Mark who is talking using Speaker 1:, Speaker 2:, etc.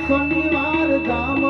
Speaker 1: શનિવાર જામલો